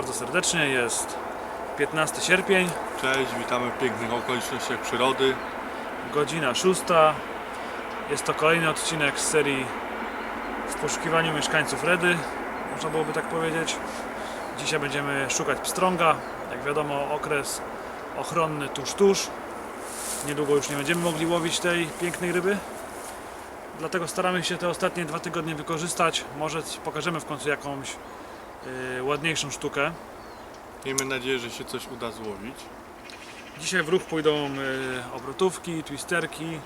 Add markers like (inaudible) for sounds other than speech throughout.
Bardzo serdecznie. Jest 15 sierpień, Cześć, witamy w pięknych okolicznościach przyrody. godzina 6. Jest to kolejny odcinek z serii W poszukiwaniu mieszkańców Redy, można byłoby tak powiedzieć. Dzisiaj będziemy szukać pstrąga. Jak wiadomo, okres ochronny tuż, tuż. Niedługo już nie będziemy mogli łowić tej pięknej ryby. Dlatego staramy się te ostatnie dwa tygodnie wykorzystać. Może pokażemy w końcu jakąś yy, ładniejszą sztukę. Miejmy nadzieję, że się coś uda złowić. Dzisiaj w ruch pójdą y, obrotówki, twisterki.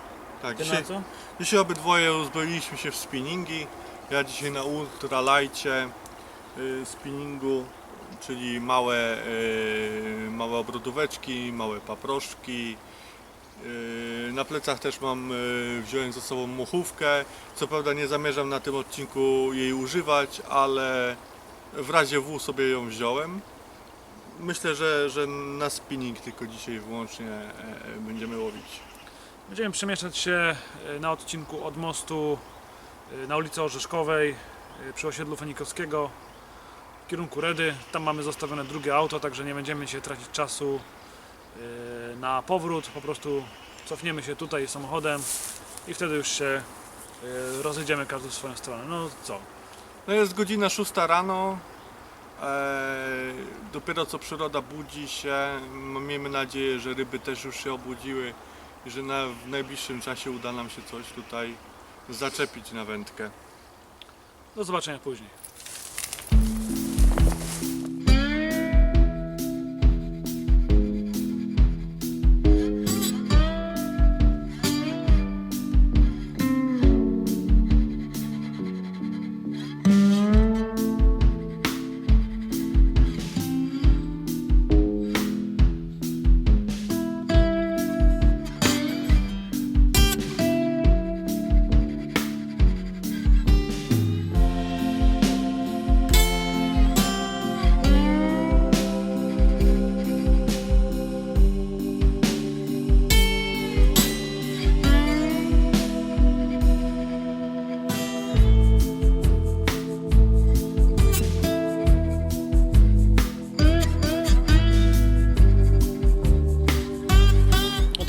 Tak, Ty na dzisiaj, co? dzisiaj obydwoje uzbroiliśmy się w spinningi. Ja dzisiaj na ultralajcie y, spinningu, czyli małe, y, małe obrotóweczki, małe paproszki. Y, Na plecach też mam, y, wziąłem ze sobą muchówkę. Co prawda nie zamierzam na tym odcinku jej używać, ale w razie W sobie ją wziąłem. Myślę, że, że na spinning tylko dzisiaj wyłącznie e, e, będziemy łowić. Będziemy przemieszczać się y, na odcinku od mostu na ulicy Orzeszkowej przy osiedlu Fenikowskiego w kierunku Redy. Tam mamy zostawione drugie auto, także nie będziemy się tracić czasu na powrót. Po prostu cofniemy się tutaj samochodem i wtedy już się rozejdziemy każdy w swoją stronę. No co? No jest godzina 6 rano. E, dopiero co przyroda budzi się. Miejmy nadzieję, że ryby też już się obudziły i że na, w najbliższym czasie uda nam się coś tutaj zaczepić na wędkę. Do zobaczenia później.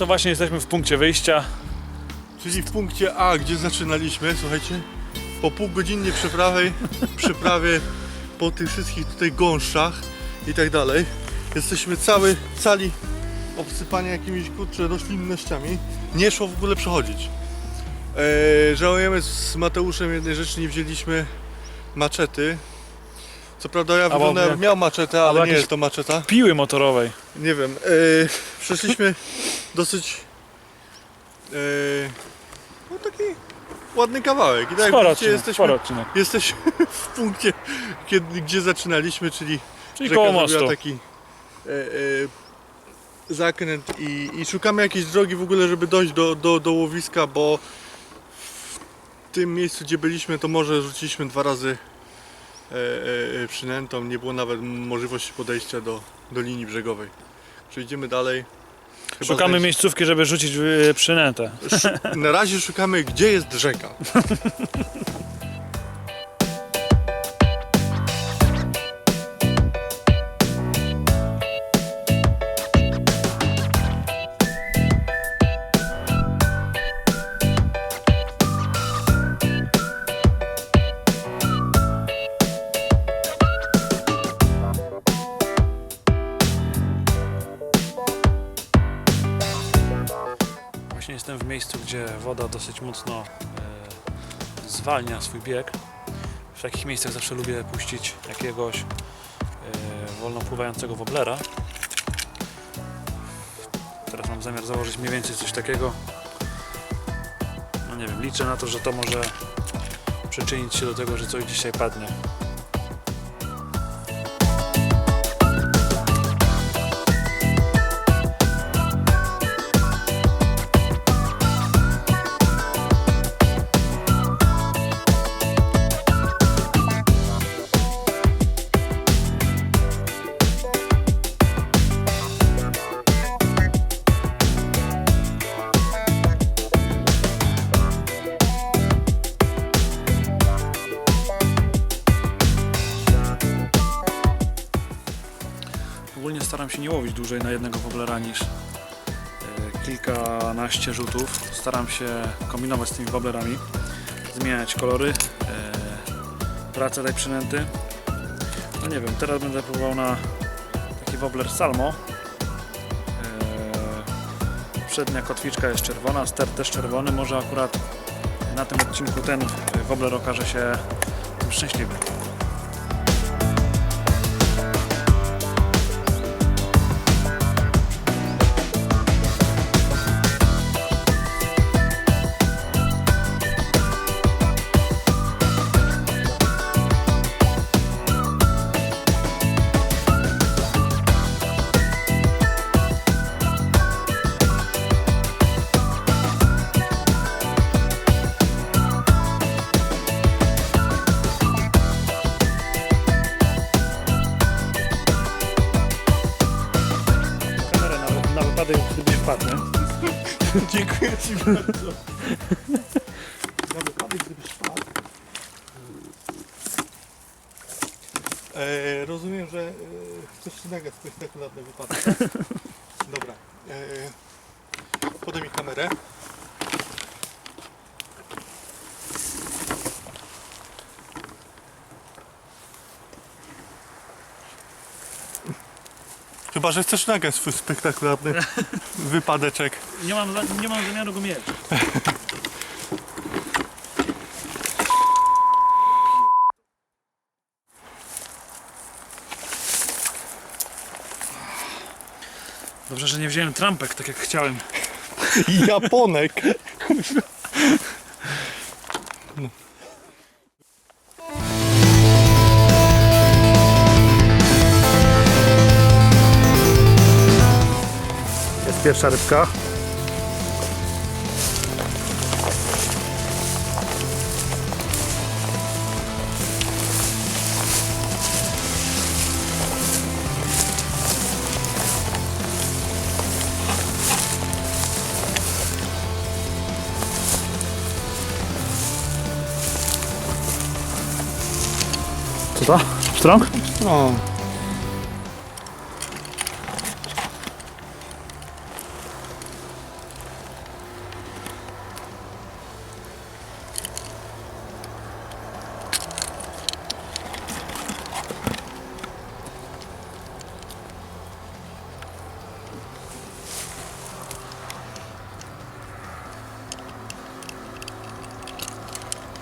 To właśnie jesteśmy w punkcie wyjścia. Czyli w punkcie A, gdzie zaczynaliśmy, słuchajcie, po półgodzinnej przeprawie, (laughs) przeprawie po tych wszystkich tutaj gąszczach i tak dalej, jesteśmy cały, cali obsypani jakimiś kurczę roślinnościami. Nie szło w ogóle przechodzić. Eee, żałujemy z Mateuszem jednej rzeczy, nie wzięliśmy maczety. Co prawda ja Albo wyglądałem, jak- miał maczetę, albo ale nie jakieś- jest to maczeta. Piły motorowej. Nie wiem. E, przeszliśmy dosyć. E, no taki ładny kawałek. I tak jak Sporo widzicie, odcinek, jesteśmy, sporo odcinek. jesteśmy w punkcie, kiedy, gdzie zaczynaliśmy, czyli Czyli koło zrobiła mostu. taki e, e, zakręt i, i szukamy jakiejś drogi w ogóle, żeby dojść do, do, do łowiska, bo w tym miejscu, gdzie byliśmy, to może rzuciliśmy dwa razy przynętą, nie było nawet możliwości podejścia do, do linii brzegowej. Przejdziemy dalej. Chyba Szukamy znajdzie- miejscówki, żeby rzucić y, przynętę. Szu- Na razie szukamy, gdzie jest rzeka. (laughs) dosyć mocno e, zwalnia swój bieg. W takich miejscach zawsze lubię puścić jakiegoś e, wolno pływającego woblera. Teraz mam zamiar założyć mniej więcej coś takiego. No nie wiem, liczę na to, że to może przyczynić się do tego, że coś dzisiaj padnie. Staram się nie łowić dłużej na jednego woblera niż e, kilkanaście rzutów. Staram się kombinować z tymi woblerami, zmieniać kolory, e, pracę tej przynęty. No nie wiem, teraz będę próbował na taki wobler Salmo. E, Przednia kotwiczka jest czerwona, ster też czerwony. Może akurat na tym odcinku ten wobler okaże się szczęśliwy. Nagrać spektakularny wypadek. tak? (laughs) Dobra. E, podaj mi kamerę. Chyba, że chcesz nagrać swój spektakularny (laughs) wypadeczek. Nie mam, za- nie mam zamiaru go mieć. (laughs) wziąłem trampek, tak jak chciałem. (laughs) Japonek. Jest pierwsza rybka. To? Strąg? O.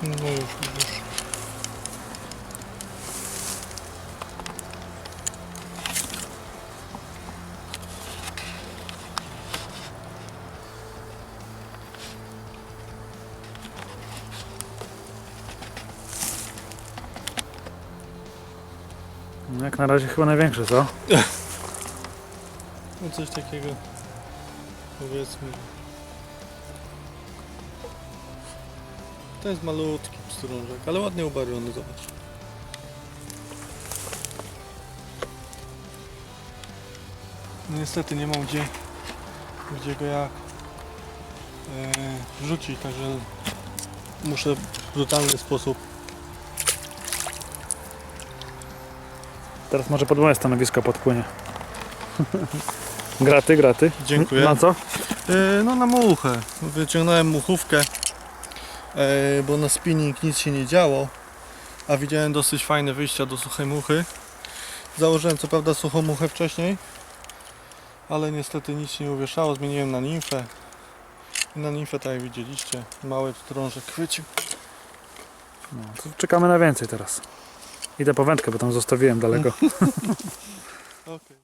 No już, już. Jak na razie chyba największe, co? No coś takiego. Powiedzmy. To jest malutki pstrążek, ale ładnie ubarwiony, zobacz. No niestety nie mam gdzie, gdzie go jak e, wrzucić, także muszę w brutalny sposób Teraz może pod moje stanowisko podpłynie. (laughs) graty, graty. Dziękuję. Na co? E, No na muchę. Wyciągnąłem muchówkę, e, bo na spinning nic się nie działo, a widziałem dosyć fajne wyjścia do suchej muchy. Założyłem co prawda suchą muchę wcześniej, ale niestety nic się nie uwieszało. Zmieniłem na nimfę. I na nimfę, tak jak widzieliście, mały strążek chwycił. No, czekamy na więcej teraz. Idę po wędkę, bo tam zostawiłem daleko. (laughs) (laughs) Okay.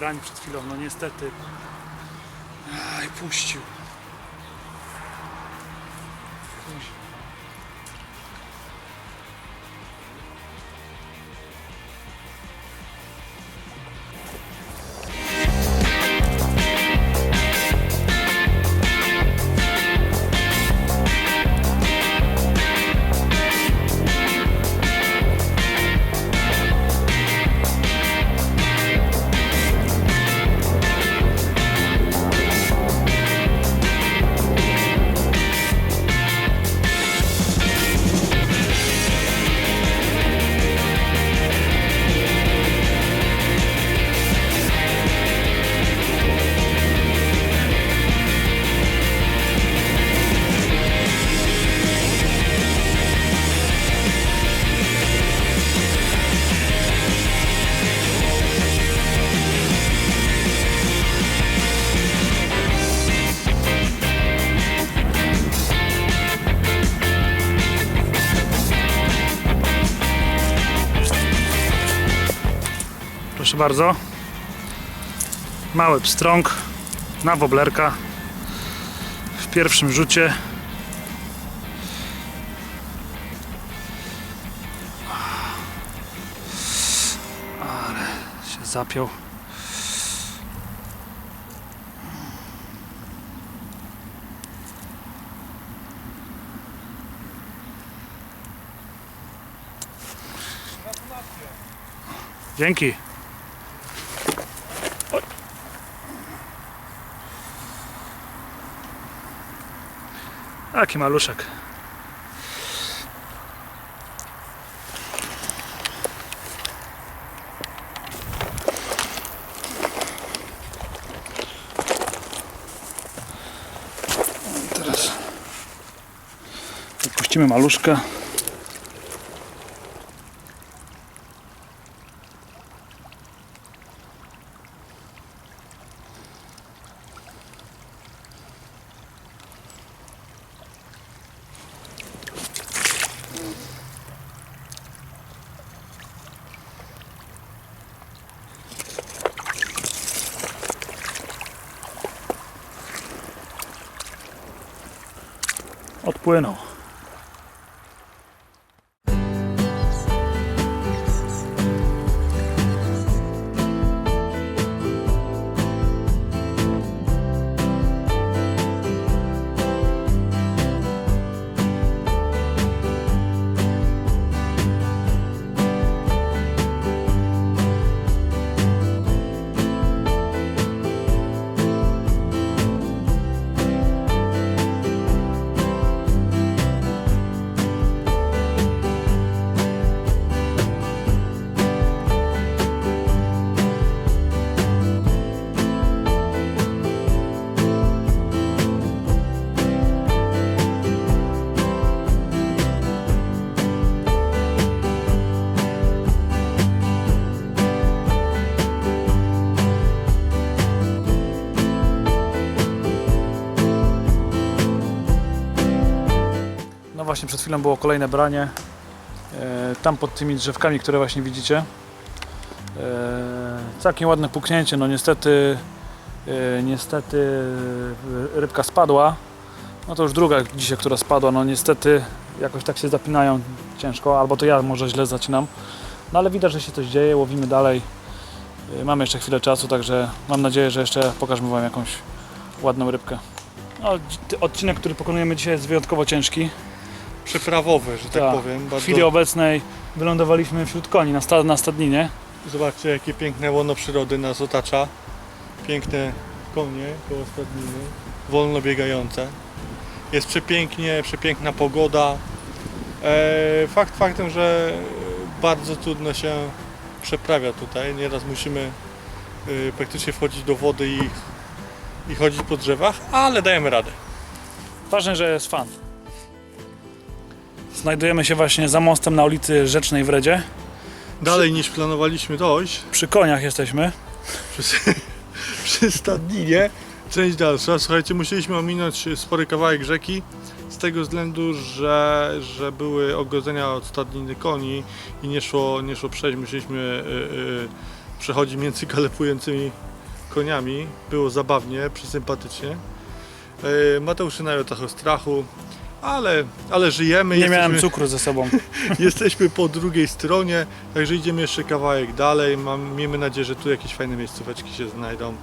Brań przed chwilą, no niestety. Aj, puścił. Bardzo. Mały pstrąg na woblerka w pierwszym rzucie. Ale się zapiął. Dzięki. Taki maluszek. Teraz odpuścimy maluszka. Bueno. Właśnie przed chwilą było kolejne branie. E, Tam pod tymi drzewkami, które właśnie widzicie. E, Całkiem ładne puknięcie. No niestety e, niestety rybka spadła. No to już druga dzisiaj, która spadła. No niestety jakoś tak się zapinają ciężko, albo to ja może źle zaczynam. No ale widać, że się coś dzieje, łowimy dalej. Mamy jeszcze chwilę czasu, także mam nadzieję, że jeszcze pokażemy Wam jakąś ładną rybkę. No, odcinek, który pokonujemy dzisiaj jest wyjątkowo ciężki. Przeprawowe, że tak, Tak. powiem. W Bardzo... chwili obecnej wylądowaliśmy wśród koni na, sta- na stadninie. Zobaczcie jakie piękne łono przyrody nas otacza. Piękne konie koło stadniny, wolno biegające. Jest przepięknie, przepiękna pogoda. E, fakt faktem, że bardzo trudno się przeprawia tutaj. Nieraz musimy e, praktycznie wchodzić do wody i, i chodzić po drzewach, ale dajemy radę. Ważne, że jest fan. Znajdujemy się właśnie za mostem na ulicy Rzecznej w Redzie. Dalej niż planowaliśmy dojść Przy koniach jesteśmy. przy, (laughs) przy stadninie. Część dalsza. Słuchajcie, musieliśmy ominąć spory kawałek rzeki z tego względu, że, że były ogrodzenia od stadniny koni i nie szło, nie szło przejść. Musieliśmy y, y, przechodzić między galopującymi koniami. Było zabawnie, przysympatycznie. Y, Mateusz najął trochę strachu, ale, ale żyjemy. Nie miałem jesteśmy- cukru ze sobą. (laughs) Jesteśmy po drugiej stronie, także idziemy jeszcze kawałek dalej. Mam, miejmy nadzieję, że tu jakieś fajne miejscóweczki się znajdą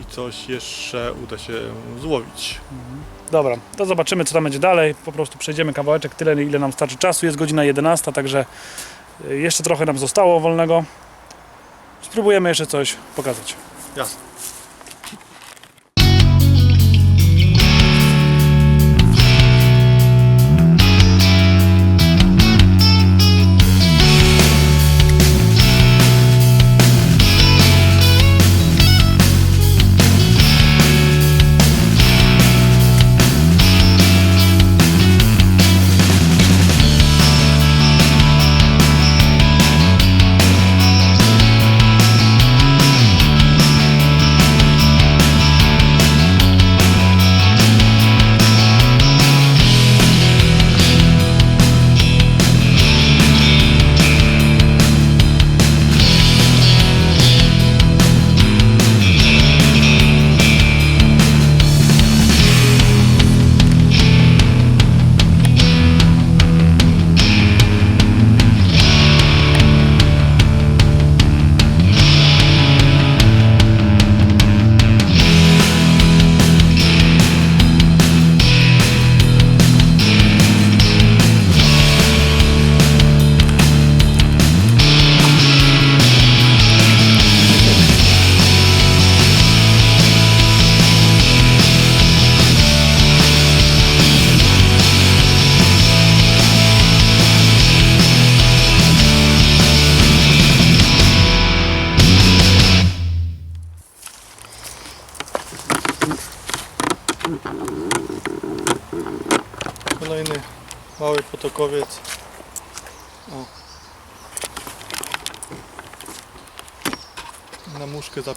i coś jeszcze uda się złowić. Dobra, to zobaczymy co tam będzie dalej. Po prostu przejdziemy kawałeczek tyle, ile nam starczy czasu. Jest godzina 11, także y, jeszcze trochę nam zostało wolnego. Spróbujemy jeszcze coś pokazać. Jasne.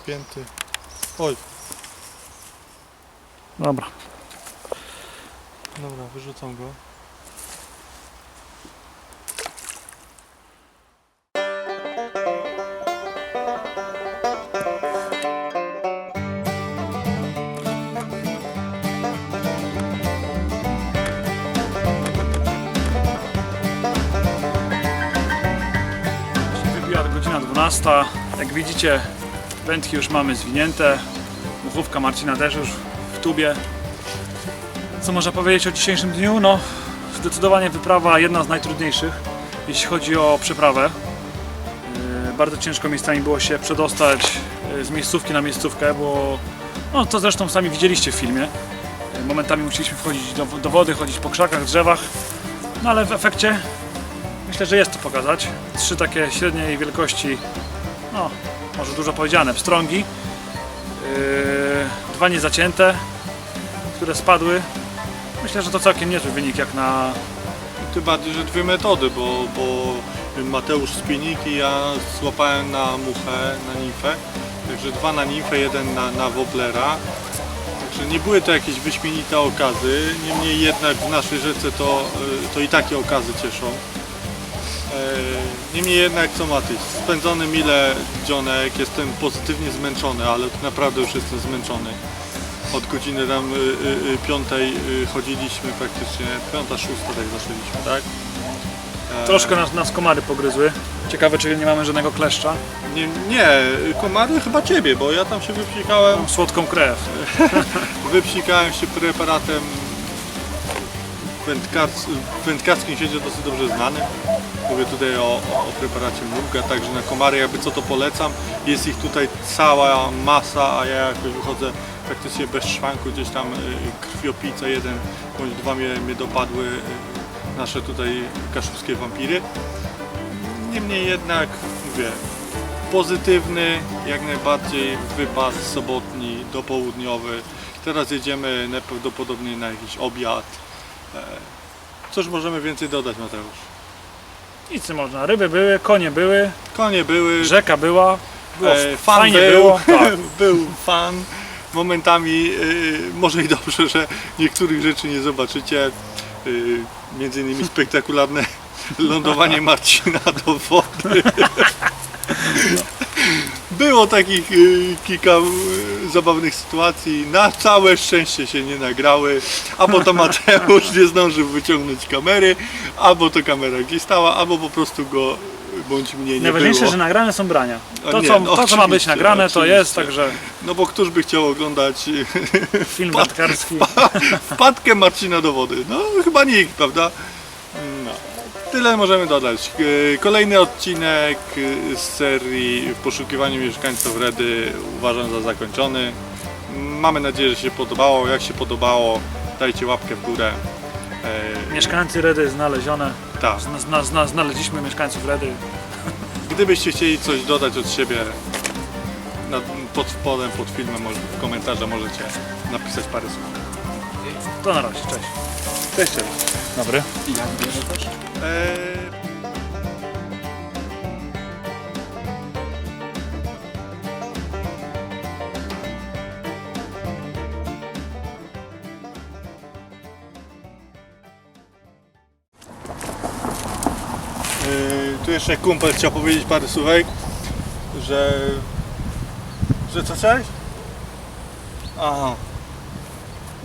Zapięty. Oj, Dobra. dobra, wyrzucam go. Wybiła godzina 12. Jak widzicie, wędki już mamy zwinięte. Muchówka Marcina też już w tubie. Co można powiedzieć o dzisiejszym dniu? No, zdecydowanie wyprawa jedna z najtrudniejszych, jeśli chodzi o przeprawę. Yy, Bardzo ciężko miejscami było się przedostać yy, z miejscówki na miejscówkę, bo no, to zresztą sami widzieliście w filmie. Yy, Momentami musieliśmy wchodzić do, do wody, chodzić po krzakach, drzewach, no ale w efekcie Myślę, że jest to pokazać. Trzy takie średniej wielkości, no może dużo powiedziane, pstrągi. Yy, dwa niezacięte, które spadły. Myślę, że to całkiem niezły wynik jak na... Tym bardziej, że dwie metody, bo, bo Mateusz spinnik i ja złapałem na muchę, na nimfę. Także dwa na nimfę, jeden na, na woblera. Także nie były to jakieś wyśmienite okazy, niemniej jednak w naszej rzece to, y, to i takie okazy cieszą. E, Niemniej jednak co Matyś, spędzony mile dzionek, jestem pozytywnie zmęczony, ale naprawdę już jestem zmęczony. Od godziny tam y, y, y, piątej y, chodziliśmy praktycznie, piąta, szósta tak zaczęliśmy, tak? E, Troszkę nas, nas komary pogryzły. Ciekawe, czy nie mamy żadnego kleszcza. Nie, nie, komary chyba ciebie, bo ja tam się wypsikałem, Mam słodką krew. (laughs) wypsikałem się preparatem wędkarskim świecie dosyć dobrze znanym. Mówię tutaj o, o preparacie Muga, także na komary jakby co to polecam. Jest ich tutaj cała masa, a ja jakoś wychodzę praktycznie bez szwanku, gdzieś tam y, krwiopice jeden bądź dwa mnie, mnie dopadły y, nasze tutaj kaszubskie wampiry. Niemniej jednak, mówię, pozytywny jak najbardziej wypad sobotni, dopołudniowy. Teraz jedziemy najprawdopodobniej na jakiś obiad. E, Cóż możemy więcej dodać Mateusz? Nic nie można. Ryby były, konie były, Konie były, rzeka była. Było e, fan fajnie był, było. (laughs) Tak. był fan. Momentami e, może i dobrze, że niektórych rzeczy nie zobaczycie. E, między innymi spektakularne (laughs) lądowanie Marcina do wody. (laughs) Było takich y, kilka y, zabawnych sytuacji. Na całe szczęście się nie nagrały. Albo to Mateusz nie zdążył wyciągnąć kamery, albo to kamera gdzieś stała, albo po prostu go bądź mnie nie Najważniejsze, było. że nagrane są brania. To, nie, co, no to co ma być oczywiście, nagrane, to jest, oczywiście. także No bo któż by chciał oglądać y, film wędkarski. wpadkę Marcina do wody? No chyba nikt, prawda? Tyle możemy dodać. Kolejny odcinek e, z serii W poszukiwaniu mieszkańców Redy uważam za zakończony. Mamy nadzieję, że się podobało. Jak się podobało, dajcie łapkę w górę. E, Mieszkańcy Redy znalezione. tak. Zna, zna, zna, znaleźliśmy mieszkańców Redy. (laughs) Gdybyście chcieli coś dodać od siebie na, pod spodem, pod filmem, może w komentarzach możecie napisać parę słów. To na razie, cześć. Cześć, cześć. Dobry. Eee, Eee, Tu jeszcze kumpel chciał powiedzieć parę słówek, że... że co chciałeś? Aha.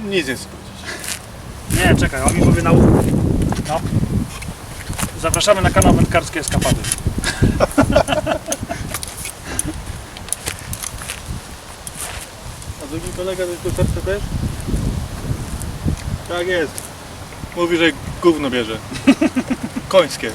Nic nie. Nie, czekaj, on mi powie na ucho. No. Zapraszamy na kanał Wędkarskie Eskapady. A drugi kolega to jest doktorka też? Tak jest. Mówi, że gówno bierze. (laughs) Końskie.